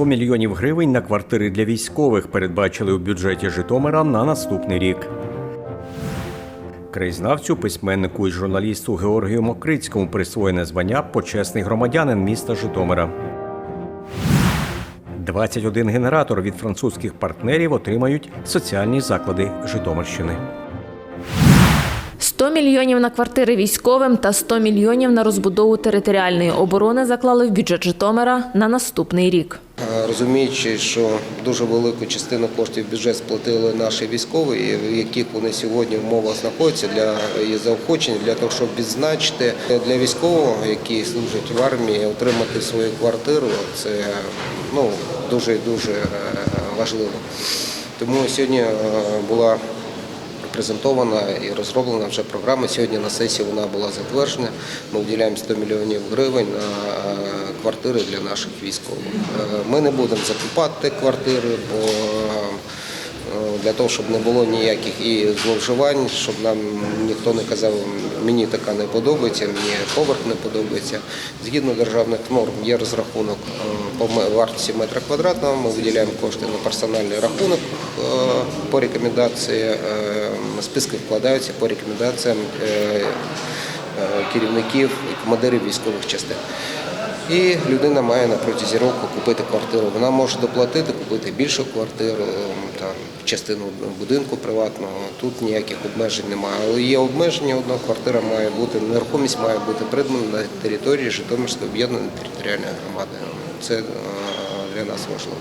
100 мільйонів гривень на квартири для військових передбачили у бюджеті Житомира на наступний рік. Краєзнавцю, письменнику і журналісту Георгію Мокрицькому присвоєне звання почесний громадянин міста Житомира. 21 генератор від французьких партнерів отримають соціальні заклади Житомирщини. 100 мільйонів на квартири військовим та 100 мільйонів на розбудову територіальної оборони заклали в бюджет Житомира на наступний рік. Розуміючи, що дуже велику частину коштів бюджет сплатили наші військові, в яких вони сьогодні в умовах знаходяться для і заохочення для того, щоб відзначити для військового, який служить в армії, отримати свою квартиру. Це ну дуже дуже е, важливо. Тому сьогодні е, була презентована і розроблена вже програма. Сьогодні на сесії вона була затверджена. Ми виділяємо 100 мільйонів гривень на е, квартири для наших військових. Е, Ми не будемо закупати квартири, бо е, для того, щоб не було ніяких і зловживань, щоб нам ніхто не казав, мені така не подобається, мені поверх не подобається. Згідно державних норм є розрахунок по вартості метра квадратного. Ми виділяємо кошти на персональний рахунок по рекомендації. Списки вкладаються по рекомендаціям е, е, керівників і командирів військових частин. І людина має на протязі року купити квартиру. Вона може доплатити, купити більшу квартиру, там, частину будинку приватного. Тут ніяких обмежень немає. Але є обмеження, одна квартира має бути, нерухомість має бути придбана на території Житомирської об'єднаної територіальної громади. Це е, для нас важливо.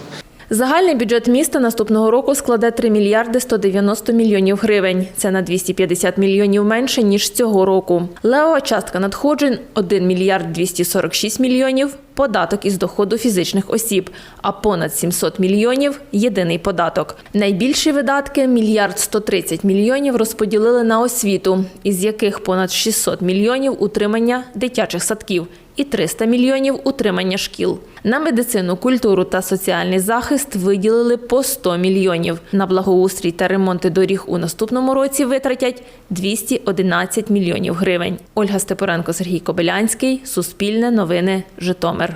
Загальний бюджет міста наступного року складе 3 мільярди 190 мільйонів гривень. Це на 250 мільйонів менше ніж цього року. Левова частка надходжень 1 мільярд 246 мільйонів. Податок із доходу фізичних осіб, а понад 700 мільйонів єдиний податок. Найбільші видатки мільярд 130 мільйонів розподілили на освіту, із яких понад 600 мільйонів утримання дитячих садків і 300 мільйонів утримання шкіл. На медицину, культуру та соціальний захист виділили по 100 мільйонів. На благоустрій та ремонти доріг у наступному році витратять 211 мільйонів гривень. Ольга Степоренко, Сергій Кобилянський, Суспільне новини, Житомир.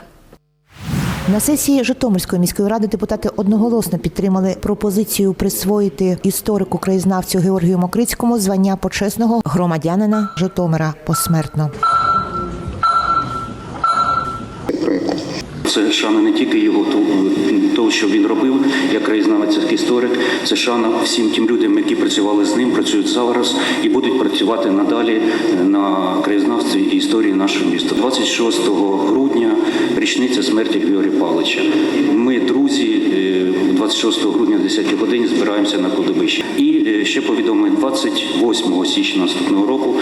На сесії Житомирської міської ради депутати одноголосно підтримали пропозицію присвоїти історику краєзнавцю Георгію Мокрицькому звання почесного громадянина Житомира посмертно. Це шана не тільки його ту- того, що він робив, як краєзнавець історик. Це шана всім тим людям, які працювали з ним, працюють зараз і будуть працювати надалі на краєзнавстві і історії нашого міста. 26 грудня річниця смерті Георгія Павловича. Ми, друзі, е, 26 грудня о 10 годині збираємося на кладовищі. І е, ще повідомлення 28 січня наступного року,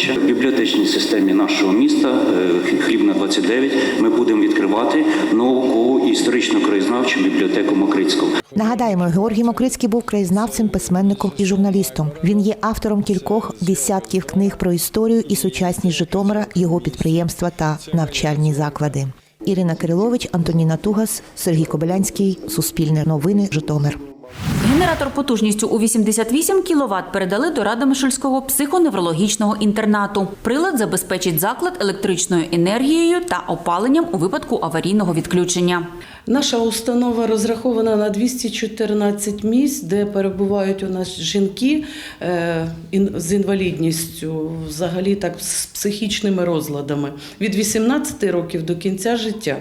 Павловича. В бібліотечній системі нашого міста е, Хлібна 29 ми будемо відкривати наукову і історично краєзнавчу бібліотеку Мокрицького. Нагадаємо, Георгій Мокрицький був краєзнавцем, письменником і журналістом. Він є автором кількох десятків книг про історію і сучасність Житомира, його підприємства та навчальні заклади. Ірина Кирилович, Антоніна Тугас, Сергій Кобилянський, Суспільне новини, Житомир. Генератор потужністю у 88 кВт передали до Радомишльського психоневрологічного інтернату. Прилад забезпечить заклад електричною енергією та опаленням у випадку аварійного відключення. Наша установа розрахована на 214 місць, де перебувають у нас жінки е, з інвалідністю, взагалі так з психічними розладами від 18 років до кінця життя.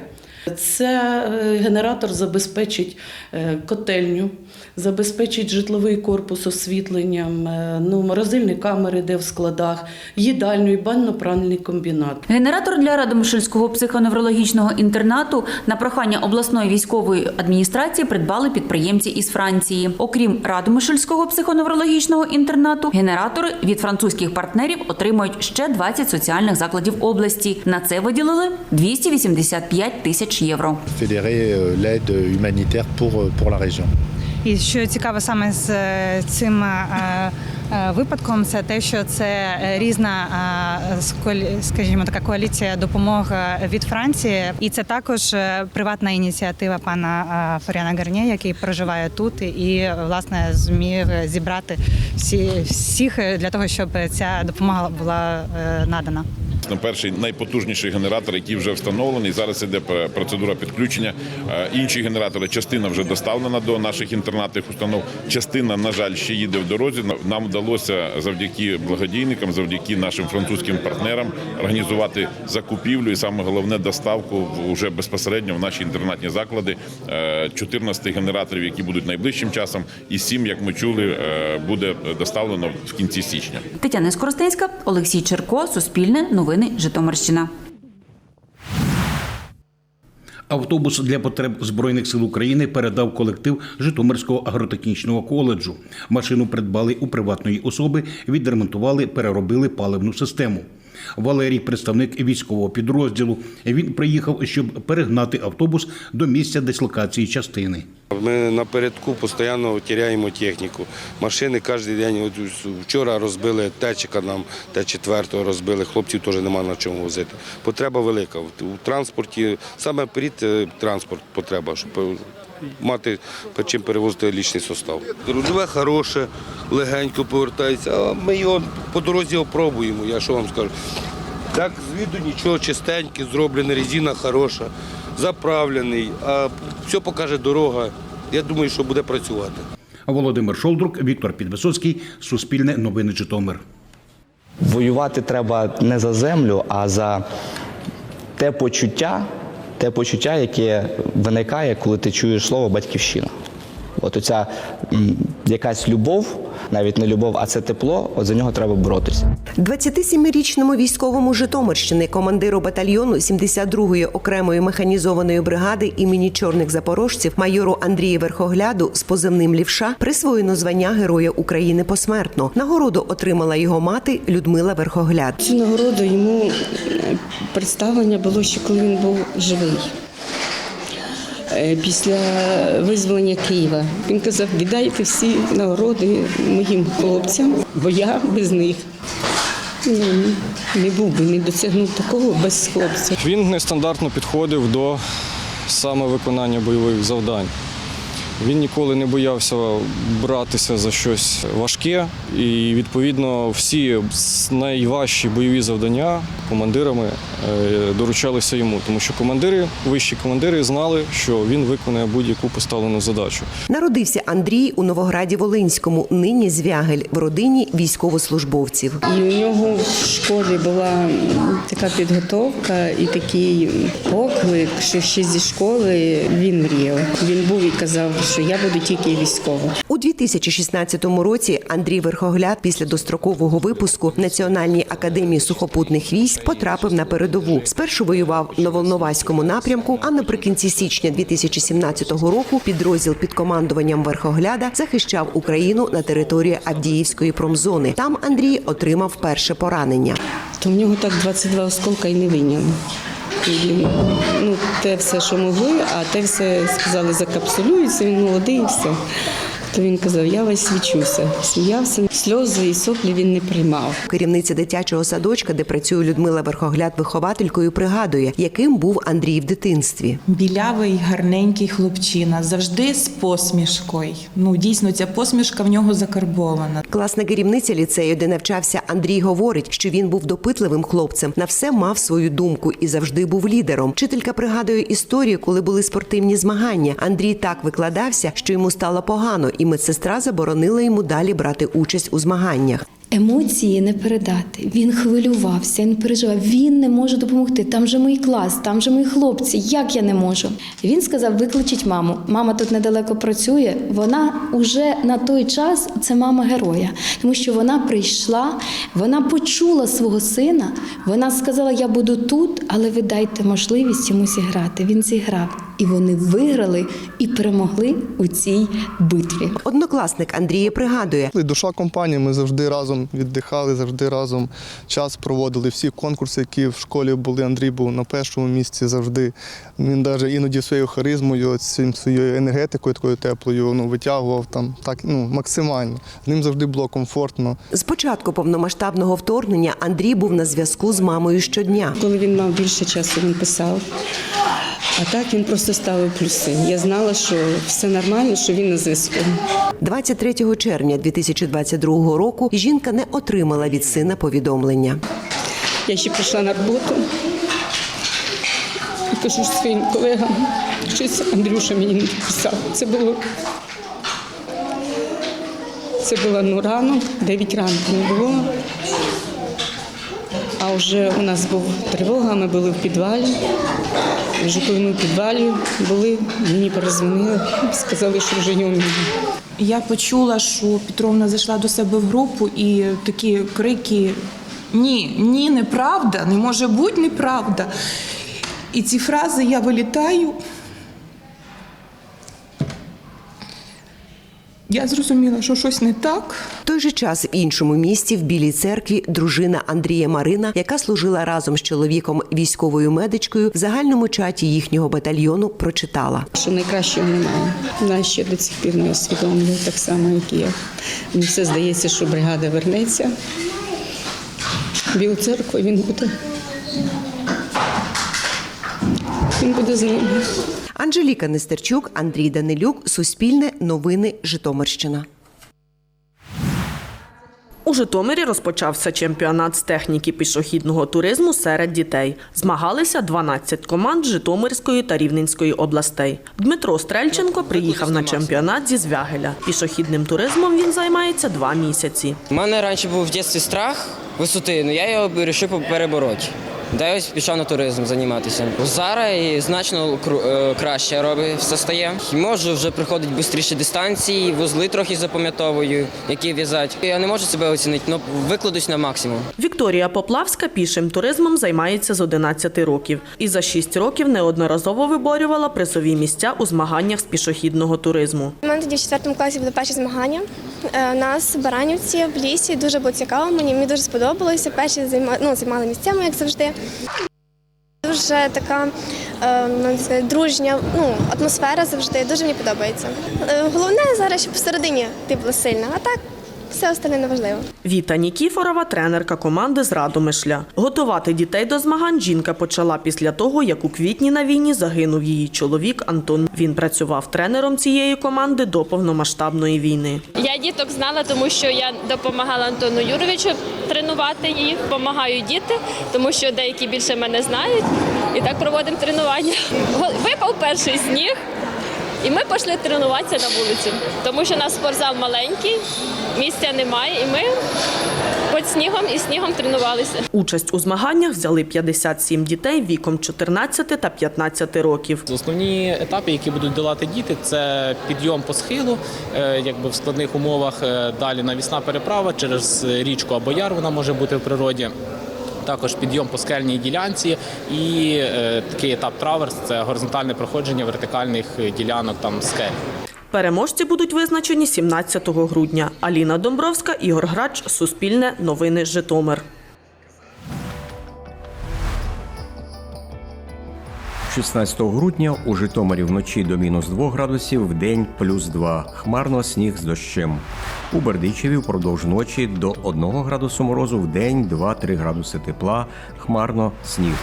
Це е, генератор забезпечить е, котельню, забезпечить житловий корпус освітленням, е, ну, морозильні камери, де в складах, їдальню і банно-пральний комбінат. Генератор для Радомишльського психоневрологічного інтернату на прохання обласної військової адміністрації придбали підприємці із Франції. Окрім Радомишльського психоневрологічного інтернату, генератори від французьких партнерів отримують ще 20 соціальних закладів області. На це виділили 285 тисяч євро. humanitaire pour, euh, pour. І що цікаво саме з е, цим е, е, випадком, це те, що це е, різна, е, скажімо, така коаліція допомоги від Франції, і це також е, приватна ініціатива пана е, Форіана Гарнє, який проживає тут, і власне зміг зібрати всі всіх для того, щоб ця допомога була е, надана. Дійсно перший найпотужніший генератор, який вже встановлений. Зараз іде процедура підключення. Е, Інші генератори частина вже доставлена до наших інтернатних установ. Частина, на жаль, ще їде в дорозі. Нам вдалося завдяки благодійникам, завдяки нашим французьким партнерам організувати закупівлю і саме головне доставку в- уже безпосередньо в наші інтернатні заклади. Е, 14 генераторів, які будуть найближчим часом, і 7, як ми чули, е, буде доставлено в кінці січня. Тетяна Скоростенська, Олексій Черко, Суспільне, Новини, Житомирщина. Автобус для потреб Збройних сил України передав колектив Житомирського агротехнічного коледжу. Машину придбали у приватної особи, відремонтували, переробили паливну систему. Валерій, представник військового підрозділу, він приїхав, щоб перегнати автобус до місця дислокації частини. Ми напередку постійно тіряємо техніку. Машини кожен день. От вчора розбили Т-чика нам, Т-4 розбили, хлопців теж немає на чому возити. Потреба велика. У транспорті, саме перед е, транспорт потреба, щоб е, мати чим перевозити лічний состав. Живе хороше, легенько повертається, а ми його по дорозі опробуємо, я що вам скажу. Так, з виду нічого чистеньке, зроблене, резина хороша, заправлений, а все покаже дорога. Я думаю, що буде працювати. Володимир Шолдрук, Віктор Підвисоцький, Суспільне новини Житомир. воювати треба не за землю, а за те почуття, те почуття, яке виникає, коли ти чуєш слово батьківщина. От оця якась любов, навіть не любов, а це тепло, от за нього треба боротися. 27-річному військовому Житомирщини, командиру батальйону 72-ї окремої механізованої бригади імені чорних запорожців, майору Андрію Верхогляду з позивним лівша присвоєно звання Героя України посмертно. Нагороду отримала його мати Людмила Верхогляд. Цю нагороду йому е, представлення було ще коли він був живий. Е, Після визволення Києва він казав, віддайте всі нагороди моїм хлопцям, бо я без них не був би, не досягнув такого без хлопців. Він нестандартно підходив до саме виконання бойових завдань. Він ніколи не боявся братися за щось важке, і відповідно всі найважчі бойові завдання командирами е, доручалися йому, тому що командири, вищі командири знали, що він виконає будь-яку поставлену задачу. Народився Андрій у Новограді Волинському, нині Звягель в родині військовослужбовців. І у нього в школі була така підготовка і такий поклик, що ще зі школи він мріяв. Він був і казав, що я буду тільки військовим. У 2016 році Андрій Верхогляд після дострокового випуску в Національній академії сухопутних військ потрапив на передову. Спершу воював на Волноваському напрямку, а наприкінці січня 2017 року підрозділ під командуванням Верхогляда захищав Україну на території Авдіївської промзони. Там Андрій отримав перше поранення. То в нього так 22 осколка і не вийняли. І ну, те все, що могли, а те все сказали, закапсулюється, він молодий і все. То він казав, я весь свічуся. Сміявся, сльози і соплі він не приймав. Керівниця дитячого садочка, де працює Людмила Верхогляд, вихователькою, пригадує, яким був Андрій в дитинстві. Білявий, гарненький хлопчина, завжди з посмішкою. Ну дійсно, ця посмішка в нього закарбована. Класна керівниця ліцею, де навчався Андрій, говорить, що він був допитливим хлопцем, на все мав свою думку і завжди був лідером. Вчителька пригадує історію, коли були спортивні змагання. Андрій так викладався, що йому стало погано, і медсестра заборонила йому далі брати участь у змаганнях. Емоції не передати. Він хвилювався, він переживав. Він не може допомогти. Там же мій клас, там же мої хлопці. Як я не можу? Він сказав: викличіть маму. Мама тут недалеко працює. Вона уже на той час це мама героя, тому що вона прийшла, вона почула свого сина. Вона сказала: Я буду тут, але ви дайте можливість йому зіграти. Він зіграв, і вони виграли і перемогли у цій битві. Однокласник Андрія пригадує, душа компанії. Ми завжди разом віддихали, завжди разом час проводили. Всі конкурси, які в школі були. Андрій був на першому місці завжди. Він навіть іноді своєю харизмою, цим своєю енергетикою такою теплою, ну витягував там так ну максимально. З ним завжди було комфортно. з початку повномасштабного вторгнення Андрій був на зв'язку з мамою щодня. Коли він мав більше часу, він писав. А так він просто ставив плюси. Я знала, що все нормально, що він на зв'язку. 23 червня 2022 року жінка не отримала від сина повідомлення. Я ще прийшла на роботу. І кажу своїм колегам, щось Андрюша мені не написав. Це було. Це було ну рано, 9 ранку не було. А вже у нас була тривога, ми були в підвалі. Вже коли підвалі були, мені перезвонили, сказали, що вже немає. Я почула, що Петровна зайшла до себе в групу і такі крики: ні, ні, неправда, не може бути неправда. І ці фрази я вилітаю. Я зрозуміла, що щось не так. В той же час в іншому місті, в Білій церкві, дружина Андрія Марина, яка служила разом з чоловіком військовою медичкою, в загальному чаті їхнього батальйону прочитала. Що найкращого немає. Вона ще до цих пір не усвідомлює так само, як і я. Мені все здається, що бригада вернеться. Білу церкву він буде. Він буде з ними. Анжеліка Нестерчук, Андрій Данилюк, Суспільне, Новини, Житомирщина. У Житомирі розпочався чемпіонат з техніки пішохідного туризму серед дітей. Змагалися 12 команд Житомирської та Рівненської областей. Дмитро Стрельченко приїхав на чемпіонат зі Звягеля. Пішохідним туризмом він займається два місяці. У мене раніше був в дитинстві страх висоти, але я його вирішив перебороти. Де ось пішов на туризм займатися. Зараз і значно е, краще робить все стає. І Можу вже приходити швидше дистанції, вузли трохи запам'ятовую, які в'язати. Я не можу себе оцінити, але викладусь на максимум. Вікторія Поплавська пішим туризмом займається з 11 років і за 6 років неодноразово виборювала призові місця у змаганнях з пішохідного туризму. У мене тоді в четвертому класі були перші змагання. Е, нас Баранівці в лісі дуже було цікаво. Мені мені дуже сподобалося. Перші займа, ну, займали місцями, як завжди. Дуже така е, ну, дружня ну, атмосфера завжди. Дуже мені подобається. Е, Головне зараз, щоб всередині ти була сильна, а так все остальне не важливо. Віта Нікіфорова, тренерка команди з Радомишля. Готувати дітей до змагань жінка почала після того, як у квітні на війні загинув її чоловік Антон. Він працював тренером цієї команди до повномасштабної війни. Я діток знала, тому що я допомагала Антону Юровичу тренувати їх. Допомагаю діти, тому що деякі більше мене знають. І так проводимо тренування. Випав перший сніг, і ми пішли тренуватися на вулицю, тому що у нас спортзал маленький, місця немає, і ми під снігом і снігом тренувалися. Участь у змаганнях взяли 57 дітей віком 14 та 15 років. Основні етапи, які будуть долати діти, це підйом по схилу, е, якби в складних умовах. е, Далі навісна переправа через річку або яр вона може бути в природі. Також підйом по скельній ділянці і е, такий етап траверс це горизонтальне проходження вертикальних е, ділянок там скель. Переможці будуть визначені 17 грудня. Аліна Домбровська, Ігор Грач, Суспільне, Новини Житомир. 16 грудня у Житомирі вночі до мінус 2 градусів, в день плюс 2. Хмарно сніг з дощем. У Бердичеві впродовж ночі до 1 градусу морозу, в день 2-3 градуси тепла, хмарно сніг.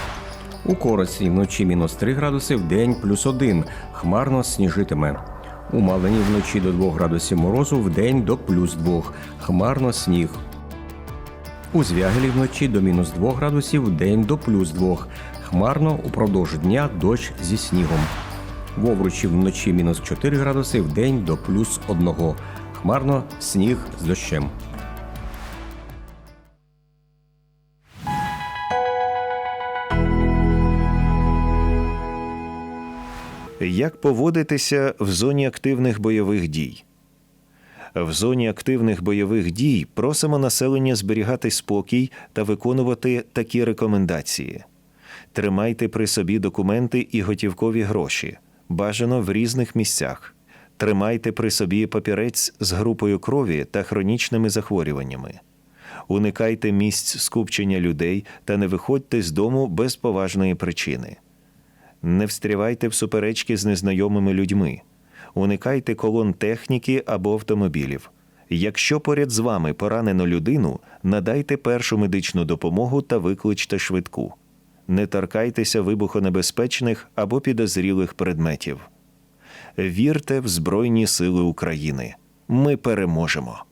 У Короці вночі мінус 3 градуси, в день плюс 1. Хмарно сніжитиме. У Малині вночі до 2 градусів морозу, в день до плюс 2. Хмарно сніг. У Звягелі вночі до мінус 2 градусів, в день до плюс 2. Хмарно упродовж дня дощ зі снігом. В Овручі вночі мінус 4 градуси, в день до плюс 1. Хмарно сніг з дощем. Як поводитися в зоні активних бойових дій? В зоні активних бойових дій просимо населення зберігати спокій та виконувати такі рекомендації: тримайте при собі документи і готівкові гроші, бажано в різних місцях. Тримайте при собі папірець з групою крові та хронічними захворюваннями. Уникайте місць скупчення людей та не виходьте з дому без поважної причини. Не встрявайте в суперечки з незнайомими людьми. Уникайте колон техніки або автомобілів. Якщо поряд з вами поранено людину, надайте першу медичну допомогу та викличте швидку. Не торкайтеся вибухонебезпечних або підозрілих предметів. Вірте в Збройні Сили України. Ми переможемо.